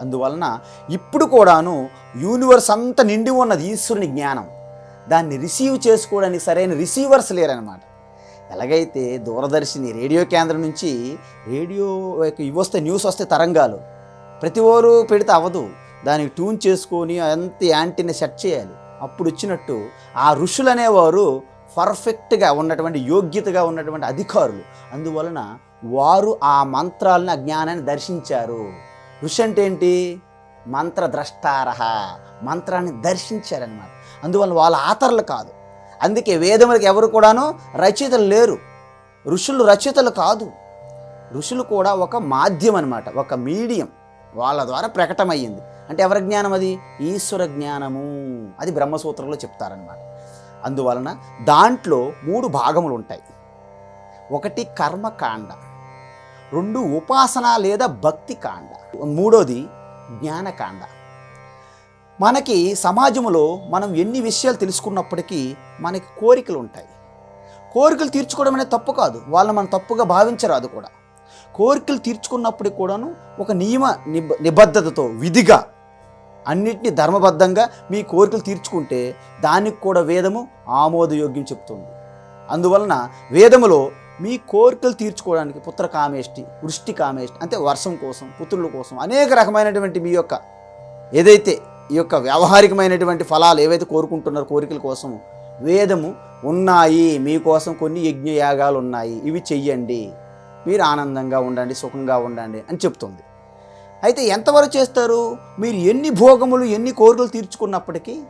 అందువలన ఇప్పుడు కూడాను యూనివర్స్ అంతా నిండి ఉన్నది ఈశ్వరుని జ్ఞానం. దాన్ని రిసీవ్ చేసుకోవడానికి సరైన రిసీవర్స్ లేరనమాట ఎలాగైతే దూరదర్శిని రేడియో కేంద్రం నుంచి రేడియో యొక్క ఇవి వస్తే న్యూస్ వస్తే తరంగాలు ప్రతి ఓరు పెడితే అవ్వదు దానికి ట్యూన్ చేసుకొని అంత యాంటీని సెట్ చేయాలి. అప్పుడు వచ్చినట్టు ఆ ఋషులు అనేవారు పర్ఫెక్ట్గా ఉన్నటువంటి యోగ్యతగా ఉన్నటువంటి అధికారులు. అందువలన వారు ఆ మంత్రాలను ఆ జ్ఞానాన్ని దర్శించారు. ఋషి అంటే ఏంటి మంత్రద్రష్టారహ. మంత్రాన్ని దర్శించారనమాట అందువల్ల వాళ్ళ ఆతరులు కాదు. అందుకే వేదములకు ఎవరు కూడాను రచయితలు లేరు. ఋషులు రచయితలు కాదు. ఋషులు కూడా ఒక మాధ్యం అనమాట ఒక మీడియం. వాళ్ళ ద్వారా ప్రకటమయ్యింది. అంటే ఎవరి జ్ఞానం అది? ఈశ్వర జ్ఞానము. అది బ్రహ్మసూత్రంలో చెప్తారనమాట అందువలన దాంట్లో మూడు భాగములు ఉంటాయి. ఒకటి కర్మకాండ. రెండు ఉపాసన లేదా భక్తి కాండ. మూడోది జ్ఞానకాండ మనకి సమాజంలో మనం ఎన్ని విషయాలు తెలుసుకున్నప్పటికీ మనకి కోరికలు ఉంటాయి. కోరికలు తీర్చుకోవడం అనేది తప్పు కాదు. వాళ్ళని మనం తప్పుగా భావించరాదు కూడా. కోరికలు తీర్చుకున్నప్పుడు కూడాను ఒక నియమ నిబ నిబద్ధతతో విధిగా అన్నిటినీ ధర్మబద్ధంగా మీ కోరికలు తీర్చుకుంటే దానికి కూడా వేదము ఆమోదయోగ్యం చెప్తుంది అందువలన వేదములో మీ కోరికలు తీర్చుకోవడానికి పుత్ర కామేష్టి వృష్టి కామేష్టి అంటే వర్షం కోసం పుత్రుల కోసం అనేక రకమైనటువంటి మీ యొక్క ఏదైతే ఈ యొక్క వ్యావహారికమైనటువంటి ఫలాలు ఏవైతే కోరుకుంటున్నారో కోరికల కోసం వేదము ఉన్నాయి. మీకోసం కొన్ని యజ్ఞయాగాలు ఉన్నాయి. ఇవి చెయ్యండి. మీరు ఆనందంగా ఉండండి సుఖంగా ఉండండి అని చెప్తుంది. అయితే ఎంతవరకు చేస్తారు? మీరు ఎన్ని భోగములు ఎన్ని కోరికలు తీర్చుకున్నప్పటికీ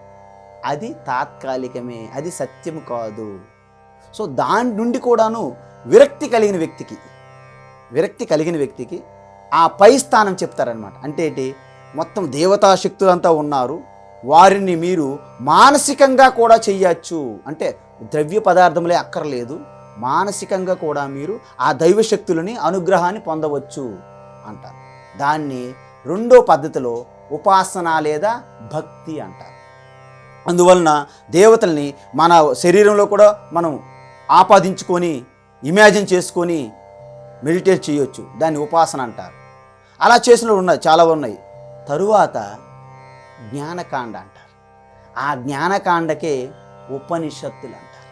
అది తాత్కాలికమే అది సత్యము కాదు. సో దాని నుండి కూడాను విరక్తి కలిగిన వ్యక్తికి విరక్తి కలిగిన వ్యక్తికి ఆ పై స్థానం చెప్తారనమాట అంటే ఏంటి? మొత్తం దేవతా శక్తులంతా ఉన్నారు. వారిని మీరు మానసికంగా కూడా చెయ్యొచ్చు అంటే ద్రవ్య పదార్థములే అక్కర్లేదు. మానసికంగా కూడా మీరు ఆ దైవ శక్తులని అనుగ్రహాన్ని పొందవచ్చు అంటారు. దాన్ని రెండో పద్ధతిలో ఉపాసన లేదా భక్తి అంటారు. అందువలన దేవతల్ని మన శరీరంలో కూడా మనం ఆపాదించుకొని ఇమాజిన్ చేసుకొని మెడిటేట్ చేయొచ్చు. దాన్ని ఉపాసన అంటారు. అలా చేసినవి ఉన్నాయి చాలా ఉన్నాయి. తరువాత జ్ఞానకాండ అంటారు. ఆ జ్ఞానకాండకే ఉపనిషత్తులు అంటారు.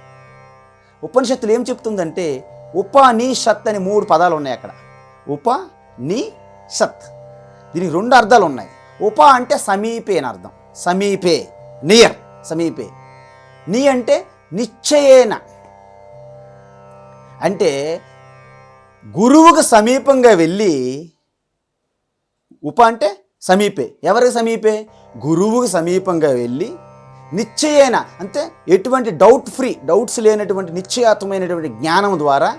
ఉపనిషత్తులు ఏం చెప్తుందంటే ఉపనిషత్ అని మూడు పదాలు ఉన్నాయి అక్కడ. ఉప ని సత్. దీనికి రెండు అర్థాలు ఉన్నాయి. ఉప అంటే సమీపే అని అర్థం. సమీపే. నియర్ సమీపే. నీ అంటే నిశ్చయేన. అంటే గురువుకు సమీపంగా వెళ్ళి ఉప అంటే సమీపే. ఎవరికి సమీపే? గురువుకు సమీపంగా వెళ్ళి నిశ్చయేన అంటే ఎటువంటి డౌట్ ఫ్రీ డౌట్స్ లేనటువంటి నిశ్చయాత్మైనటువంటి జ్ఞానం ద్వారా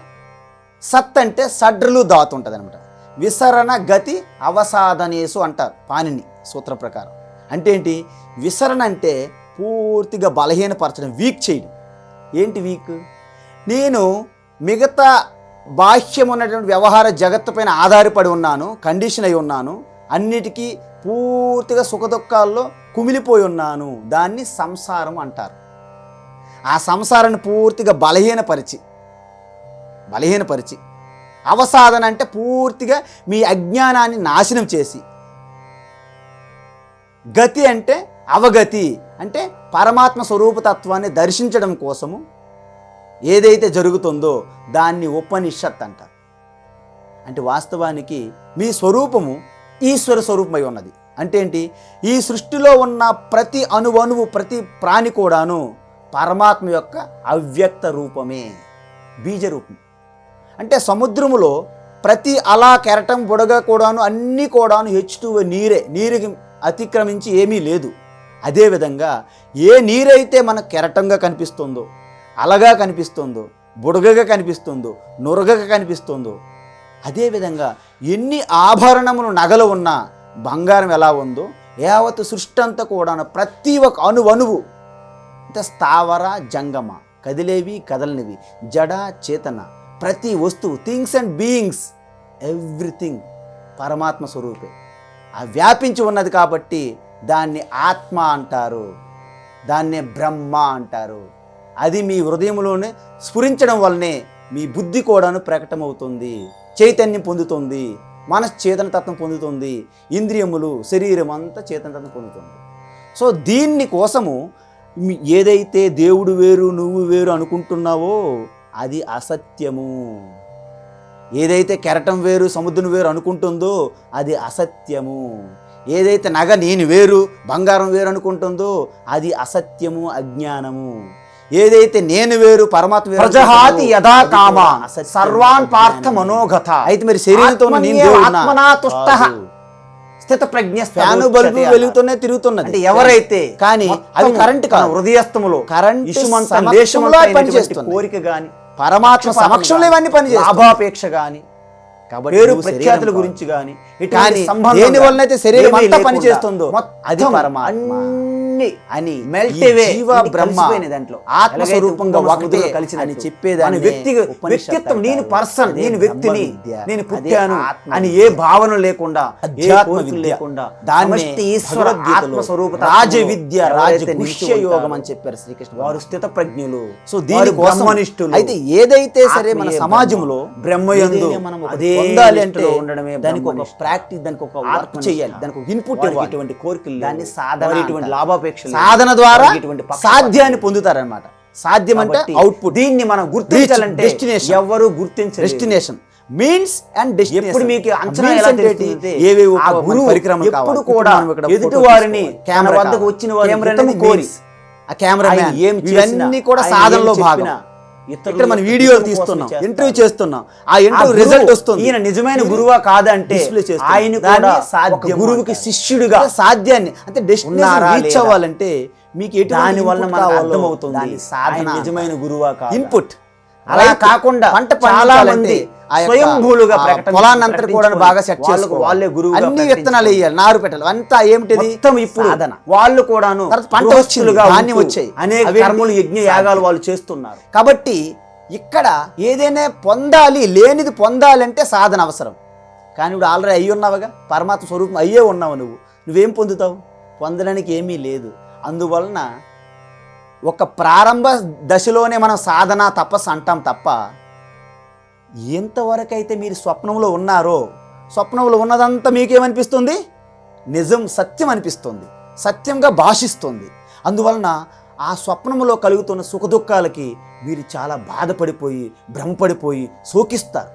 సత్ అంటే సడ్రలు దాతుంటుంది అనమాట విసరణ గతి అవసాధనేసు అంటారు పానిని సూత్ర ప్రకారం. అంటే ఏంటి? విసరణ అంటే పూర్తిగా బలహీనపరచడం వీక్ చేయడం. ఏంటి వీక్ నేను మిగతా బాహ్యం ఉన్నటువంటి వ్యవహార జగత్తు పైన ఆధారపడి ఉన్నాను కండిషన్ అయి ఉన్నాను అన్నిటికీ పూర్తిగా సుఖదుఖాల్లో కుమిలిపోయి ఉన్నాను. దాన్ని సంసారం అంటారు. ఆ సంసారాన్ని పూర్తిగా బలహీనపరిచి బలహీనపరిచి అవసాధన అంటే పూర్తిగా మీ అజ్ఞానాన్ని నాశనం చేసి గతి అంటే అవగతి అంటే పరమాత్మ స్వరూపతత్వాన్ని దర్శించడం కోసము ఏదైతే జరుగుతుందో దాన్ని ఉపనిషత్ అంటారు. అంటే వాస్తవానికి మీ స్వరూపము ఈశ్వర స్వరూపమై ఉన్నది. అంటే ఏంటి? ఈ సృష్టిలో ఉన్న ప్రతి అణువణువు ప్రతి ప్రాణి కూడాను పరమాత్మ యొక్క అవ్యక్త రూపమే బీజ రూపం అంటే సముద్రములో ప్రతి అలా కెరటం బుడగ కూడాను అన్నీ కూడాను హెచ్ నీరే నీరుకి అతిక్రమించి ఏమీ లేదు. అదేవిధంగా ఏ నీరైతే మన కెరటంగా కనిపిస్తుందో అలగా కనిపిస్తుందో బుడగగా కనిపిస్తుందో నురగగా కనిపిస్తుందో అదేవిధంగా ఎన్ని ఆభరణములు నగలు ఉన్నా బంగారం ఎలా ఉందో యావత్ సృష్టి అంతా కూడా ప్రతి ఒక్క అణువణువు అంటే స్థావర జంగమ కదిలేవి కదలనివి జడ చేతన ప్రతి వస్తువు థింగ్స్ అండ్ బీయింగ్స్ ఎవ్రీథింగ్ పరమాత్మ స్వరూపే. వ్యాపించి ఉన్నది కాబట్టి దాన్ని ఆత్మ అంటారు. దాన్నే బ్రహ్మ అంటారు. అది మీ హృదయంలోనే స్ఫురించడం వల్లనే మీ బుద్ధి కూడాను ప్రకటమవుతుంది. చైతన్యం పొందుతుంది. మనసు చేతనతత్వం పొందుతుంది. ఇంద్రియములు శరీరం అంతా చేతనతత్వం పొందుతుంది. సో దీన్ని కోసము ఏదైతే దేవుడు వేరు నువ్వు వేరు అనుకుంటున్నావో అది అసత్యము. ఏదైతే కెరటం వేరు సముద్రం వేరు అనుకుంటుందో అది అసత్యము. ఏదైతే నగ నేను వేరు బంగారం వేరు అనుకుంటుందో అది అసత్యము అజ్ఞానము. ఏదైతే నేను వేరు పరమాత్మ ప్రజహాతి యథా అది కామ? సర్వాన్ పార్థ. మనోగత అయితే మరి శరీరంతో. స్థిత ప్రజ్ఞ ఫ్యాను బల్బు వెలుగుతూనే తిరుగుతున్నది. అంటే ఎవరైతే కానీ అవి కరెంట్ కాదు. హృదయస్థములో కరెంట్ అయినటువంటి పనిచేస్తున్నాయి. కోరిక గాని పరమాత్మ సమక్షంలో ఇవన్నీ పని లాభాపేక్ష కాబట్టి పేరు ప్రఖ్యాతుల. గురించి కానీ దేని గాని వలనైతే శరీరం అంతా లేకుండా పనిచేస్తుందో అది పరమాత్మ అని జీవ బ్రహ్మ దాంట్లో ఆత్మ స్వరూపంగా ఒకటే కలిసినట్టు. అని చెప్పేదాన్ని వ్యక్తి వ్యక్తిత్వం నేను. పర్సన్ నేను వ్యక్తిని. నేను పుట్టాను అని. ఏ భావన లేకుండా. లేకుండా దాన్నే సమష్టి ఈశ్వర ఆత్మ స్వరూప రాజ విద్య రాజ యోగం అని చెప్పారు శ్రీకృష్ణ వారు స్థిత ప్రజ్ఞులు సో దీని కోసం అయితే ఏదైతే సరే మన సమాజంలో బ్రహ్మయందు అదే పొందాలి అంటే ఉండడమే దానికి ఒక. ప్రాక్టీస్ దానికి ఒక వర్క్. చేయాలి దానికి ఒక ఇన్పుట్ ఇటువంటి కోరికలు. దాన్ని సాధన ఇటువంటి. లాభాపేక్ష. సాధన ద్వారా ఇటువంటి సాధ్యాన్ని పొందుతారనమాట సాధ్యం అంటే అవుట్పుట్ దీన్ని మనం గుర్తించాలంటే destination. ఎవరు గుర్తించలేదు డెస్టినేషన్ మీన్స్ అండ్ డెస్టినేషన్ ఎప్పుడు మీకు అంచనా ఎలా తెలుస్తుంది? ఏవేవి ఆ గురువు పరిక్రమలు ఎప్పుడు. కూడా ఎదుటి వారిని కెమెరా వద్దకు. వచ్చిన వారిని కెమెరా కోరి. ఆ కెమెరా ఏం చేసినా, ఇవన్నీ కూడా సాధనలో భాగం ఇక్కడ మనం కోసం తీస్తున్నాం. ఇంటర్వ్యూ చేస్తున్నాం ఆ ఇంటర్వ్యూ రిజల్ట్ వస్తుంది ఈయన నిజమైన గురువా కాదంటే. ఆయన సాధ్యం గురువుకి. శిష్యుడిగా సాధ్యాన్ని అంటే డెస్టినేషన్ రీచ్? అవ్వాలంటే మీకు ఎటువంటి దాని వల్ల అర్థమవుతుంది సాధన నిజమైన గురువా కాదా? ఇన్పుట్ అలా కాకుండా పంట చాలా మంది స్వయంభూలుగా ఆ ప్రకటన పొలాన్ని అంతా కూడా బాగా సెట్ చేసుకోవాలి. వాళ్ళే గురువుగా అన్ని విత్తనాలు వేయాలి. నారు పెట్టాలి. అంతా ఏమిటిది? మొత్తం ఇప్పుడు వాళ్ళు కూడాను పంట ధాన్యం ఉంటూ వచ్చాయి. అనేక? కర్మలు యజ్ఞ యాగాలు వాళ్ళు చేస్తున్నారు. కాబట్టి ఇక్కడ ఏదైనా పొందాలి లేనిది పొందాలంటే సాధన అవసరం. కానీ ఇప్పుడు ఆల్రెడీ అయ్యి ఉన్నావుగా. పరమాత్మ స్వరూపం అయ్యే ఉన్నావు నువ్వు. నువ్వేం పొందుతావు? పొందడానికి ఏమీ లేదు. అందువలన ఒక ప్రారంభ దశలోనే మనం సాధన తపస్సు అంటాం తప్ప ఎంతవరకైతే మీరు స్వప్నంలో ఉన్నారో స్వప్నంలో ఉన్నదంతా మీకేమనిపిస్తుంది? నిజం సత్యం అనిపిస్తుంది. సత్యంగా భాషిస్తుంది. అందువలన ఆ స్వప్నంలో కలుగుతున్న సుఖదుఖాలకి మీరు చాలా బాధపడిపోయి భ్రమపడిపోయి సోకిస్తారు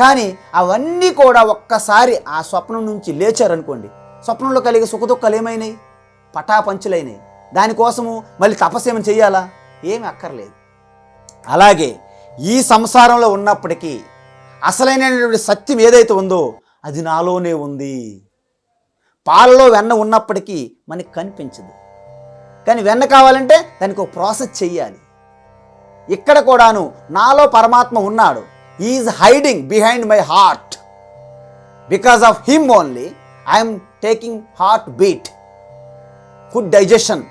కానీ అవన్నీ కూడా ఒక్కసారి ఆ స్వప్నం నుంచి లేచారనుకోండి స్వప్నంలో కలిగే సుఖదుఖాలు ఏమైనాయి? పటాపంచులైనాయి. దానికోసము మళ్ళీ తపస్సు ఏమైనా చేయాలా ఏమి అక్కర్లేదు. అలాగే ఈ సంసారంలో ఉన్నప్పటికీ అసలైనటువంటి సత్యం ఏదైతే ఉందో అది నాలోనే ఉంది. పాలలో వెన్న ఉన్నప్పటికీ మనకి కనిపించదు. కానీ వెన్న కావాలంటే దానికి ఒక ప్రాసెస్ చెయ్యాలి. ఇక్కడ కూడాను నాలో పరమాత్మ ఉన్నాడు. Is hiding behind my heart because of him only I'm taking heart beat good digestion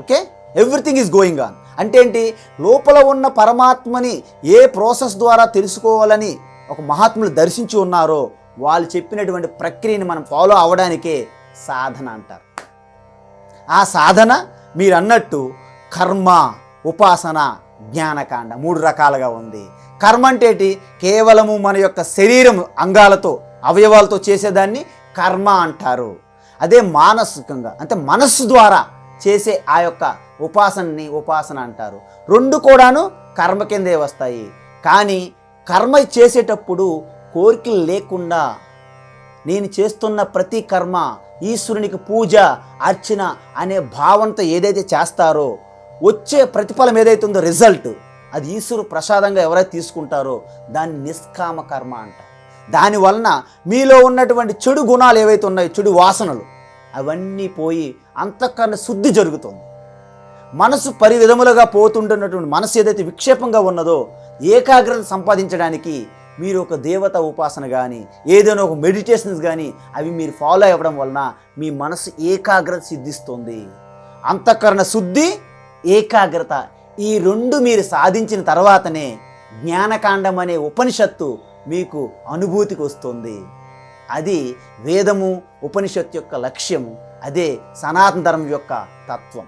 okay? Everything is going on అంటే ఏంటి? లోపల ఉన్న పరమాత్మని ఏ ప్రాసెస్ ద్వారా తెలుసుకోవాలని ఒక మహాత్ములు దర్శించి ఉన్నారో వాళ్ళు చెప్పినటువంటి ప్రక్రియని మనం ఫాలో అవ్వడానికే సాధన అంటారు. ఆ సాధన మీరు అన్నట్టు కర్మ ఉపాసన జ్ఞానకాండ మూడు రకాలుగా ఉంది. కర్మ అంటే ఏంటి? కేవలము మన యొక్క శరీరం అంగాలతో అవయవాలతో చేసేదాన్ని కర్మ అంటారు. అదే మానసికంగా అంటే మనస్సు ద్వారా చేసే ఆ యొక్క ఉపాసనని ఉపాసన అంటారు. రెండు కూడాను కర్మ కిందే వస్తాయి. కానీ కర్మ చేసేటప్పుడు కోరికలు లేకుండా నేను చేస్తున్న ప్రతి కర్మ ఈశ్వరునికి పూజ అర్చన అనే భావనతో ఏదైతే చేస్తారో వచ్చే ప్రతిఫలం ఏదైతే ఉందో రిజల్ట్ అది ఈశ్వరు ప్రసాదంగా ఎవరైతే తీసుకుంటారో దాన్ని నిష్కామ కర్మ అంటారు. దాని వలన మీలో ఉన్నటువంటి చెడు గుణాలు ఏవైతే ఉన్నాయో చెడు వాసనలు అవన్నీ పోయి అంతఃకరణ శుద్ధి జరుగుతుంది. మనసు పరివిధములుగా పోతుంటున్నటువంటి మనసు ఏదైతే విక్షేపంగా ఉన్నదో ఏకాగ్రత సంపాదించడానికి మీరు ఒక దేవత ఉపాసన కానీ ఏదైనా ఒక మెడిటేషన్స్ కానీ అవి మీరు ఫాలో అవ్వడం వలన మీ మనసు ఏకాగ్రత సిద్ధిస్తుంది. అంతఃకరణ శుద్ధి ఏకాగ్రత ఈ రెండు మీరు సాధించిన తర్వాతనే జ్ఞానకాండం అనే ఉపనిషత్తు మీకు అనుభూతికి వస్తుంది. అది వేదము ఉపనిషత్తు యొక్క లక్ష్యము అదే సనాతన ధర్మం యొక్క తత్వం.